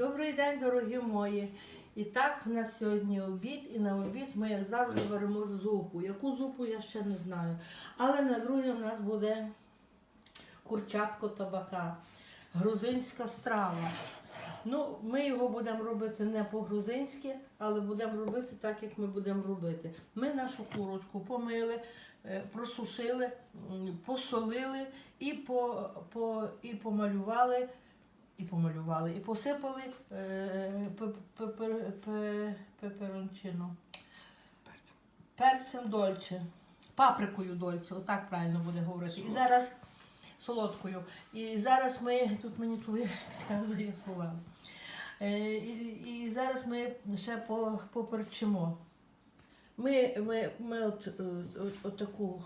Добрий день, дорогі мої. І так, у нас сьогодні обід, і на обід ми, як завжди, варимо зупу. Яку зупу я ще не знаю. Але на друге у нас буде курчатко табака, грузинська страва. Ну, ми його будемо робити не по-грузинськи, але будемо робити так, як ми будемо робити. Ми нашу курочку помили, е, просушили, посолили і, по, по, і помалювали і помалювали, і посипали е, пе- пеперончино. Перцем дольче, паприкою дольче, отак правильно буде говорити. І зараз солодкою. І зараз ми, тут мені чоловік підказує слова. Е, і, і зараз ми ще поперчимо. Ми, ми, ми от, е, от, от таку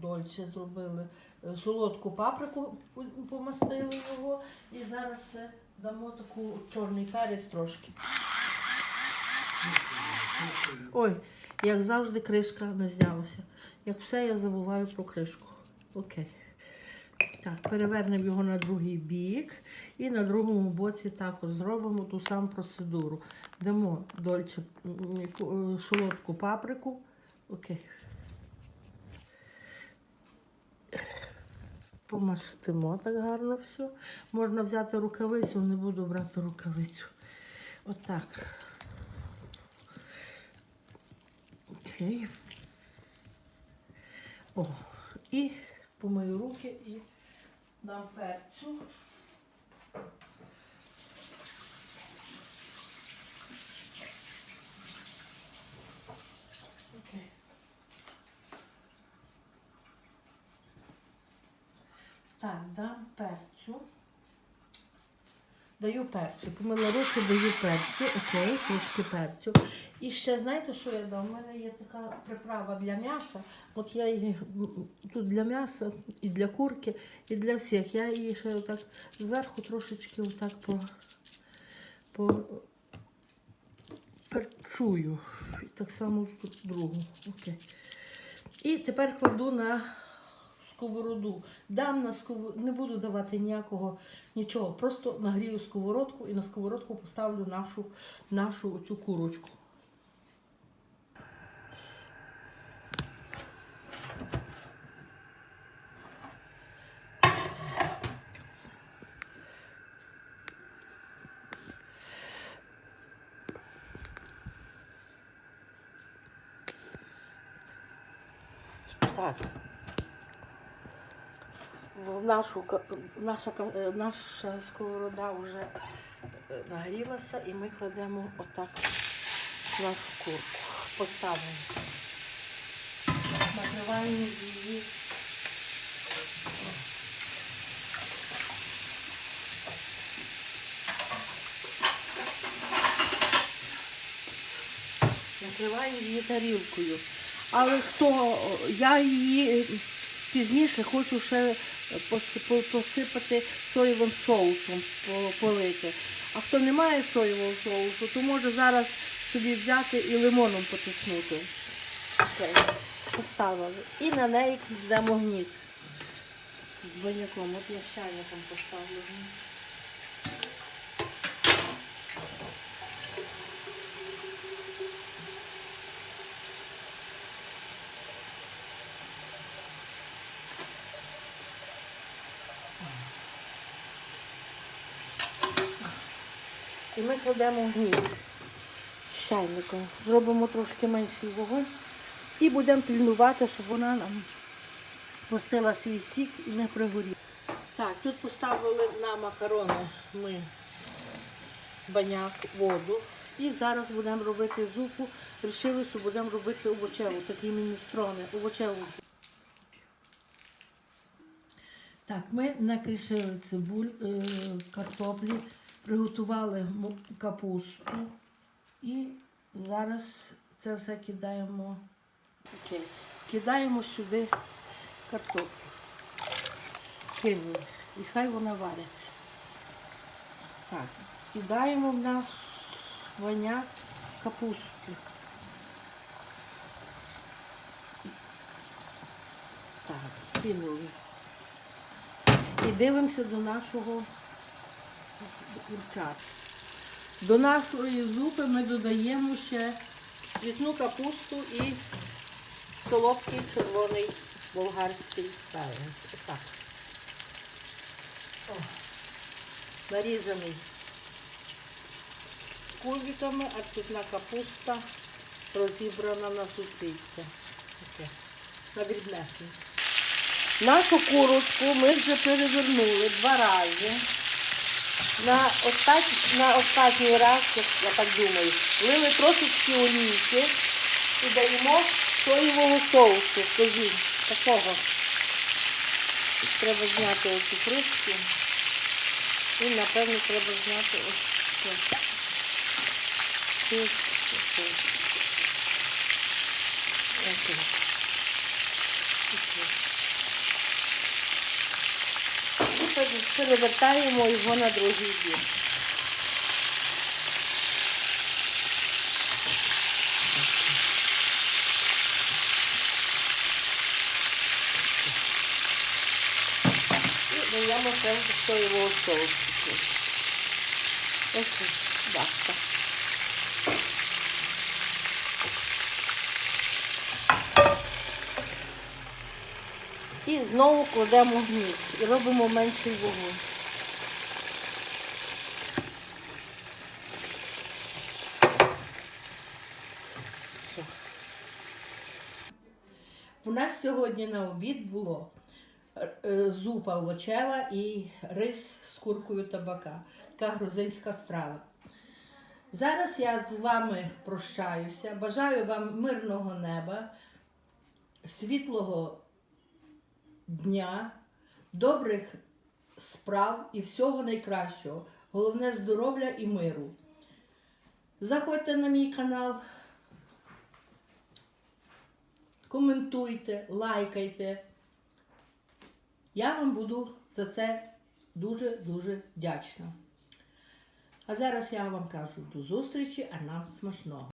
дольче зробили е, солодку паприку, помастили його, і зараз ще дамо таку чорний перець трошки. Ой, як завжди, кришка не знялася. Як все, я забуваю про кришку. Окей. Так, перевернемо його на другий бік і на другому боці також зробимо ту саму процедуру. Дамо дольче е, солодку паприку. Окей. Помастимо так гарно все. Можна взяти рукавицю, не буду брати рукавицю. Отак. Окей. О, і помию руки і дам перцю. Окей. Так, дам перцю. Даю перцю. Помила руки, даю перцю. Окей, трошки перцю. І ще знаєте, що я дам? У мене є така приправа для м'яса. От я її тут для м'яса, і для курки, і для всіх. Я її ще отак зверху трошечки отак по, по перчую. І так само тут другу. Окей. І тепер кладу на сковороду. Дам на сковороду, не буду давати ніякого нічого. Просто нагрію сковородку і на сковородку поставлю нашу, нашу цю курочку. Так. Нашу, наша, е, наша сковорода вже е, нагрілася і ми кладемо отак нашу курку. Поставимо. Накриваємо її. Накриваємо її тарілкою. Але хто я її пізніше хочу ще посипати соєвим соусом, полити. А хто не має соєвого соусу, то може зараз собі взяти і лимоном потиснути. Окей. Поставили. І на неї кладемо гніт. З баняком. От я там поставлю І ми кладемо гніт з чайником. Зробимо трошки менший вогонь і будемо пильнувати, щоб вона нам пустила свій сік і не пригоріла. Так, тут поставили на макарони ми баняк, воду. І зараз будемо робити зупу. Рішили, що будемо робити овочеву, такі міністрони, овочеву. Так, ми накришили цибуль, е, картоплі, приготували капусту і зараз це все кидаємо. Окей. Кидаємо сюди картоплю. Кинули. І хай вона вариться. Так, кидаємо в нас ваняк капусту. Так, кинули. І дивимося до нашого курчат. До нашої зупи ми додаємо ще цвітну капусту і солодкий червоний болгарський перець. Отак. О, нарізаний кубиками, а цвітна капуста розібрана на сусідця. На дрібнесеньке. Нашу курочку ми вже перевернули два рази. На, остать, на останній раз, я так думаю, влили трошечки олійки і даємо соєвого соусу. Скажіть, такого. Треба зняти оці кришки. І напевно треба зняти ось це. Ось. І пер- перевертаємо його на другий бік. І даємо ще соєвого соусу. Ось, баста. І знову кладемо гніт і робимо менший вогонь. У нас сьогодні на обід було е, зупа овочева і рис з куркою табака. Така грузинська страва. Зараз я з вами прощаюся. Бажаю вам мирного неба, світлого дня, добрих справ і всього найкращого. Головне здоров'я і миру. Заходьте на мій канал, коментуйте, лайкайте. Я вам буду за це дуже-дуже вдячна. А зараз я вам кажу до зустрічі, а нам смачного.